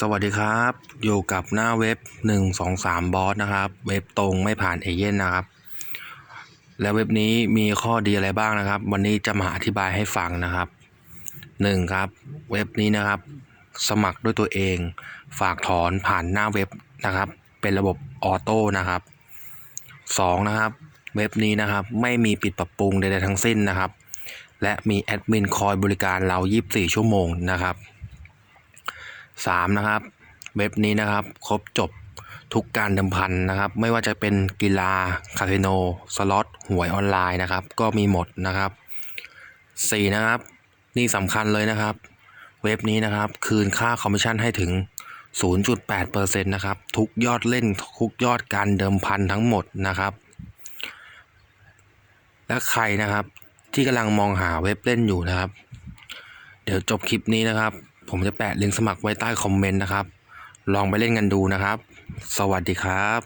สวัสดีครับ อยู่กับหน้าเว็บ 123บอสนะครับ เว็บตรงไม่ผ่านเอเย่นนะครับ และเว็บนี้มีข้อดีอะไรบ้างนะครับ วันนี้จะมาอธิบายให้ฟังนะครับ 1. ครับ เว็บนี้นะครับ สมัครด้วยตัวเอง ฝากถอนผ่านหน้าเว็บนะครับ เป็นระบบออโต้นะครับ 2. นะครับ เว็บนี้นะครับไม่มีปิดปรับปรุงใดๆทั้งสิ้นนะครับ และมีแอดมินคอยบริการเรา 24 ชั่วโมงนะครับ 3. นะครับ เว็บนี้นะครับครบจบทุกการเดิมพันนะครับ ไม่ว่าจะเป็นกีฬาคาสิโน สล็อตหวยออนไลน์นะครับ ก็มีหมดนะครับ 4. นะครับ นี่สำคัญเลยนะครับ เว็บนี้นะครับ คืนค่าคอมมิชชั่นให้ถึง 0.8%นะครับ ทุกยอดเล่นทุกยอดการเดิมพันทั้งหมดนะครับ และใครนะครับที่กำลังมองหาเว็บเล่นอยู่นะครับ เดี๋ยวจบคลิปนี้นะครับ ผมจะแปะลิงก์สมัครไว้ใต้คอมเมนต์นะครับ ลองไปเล่นกันดูนะครับ สวัสดีครับ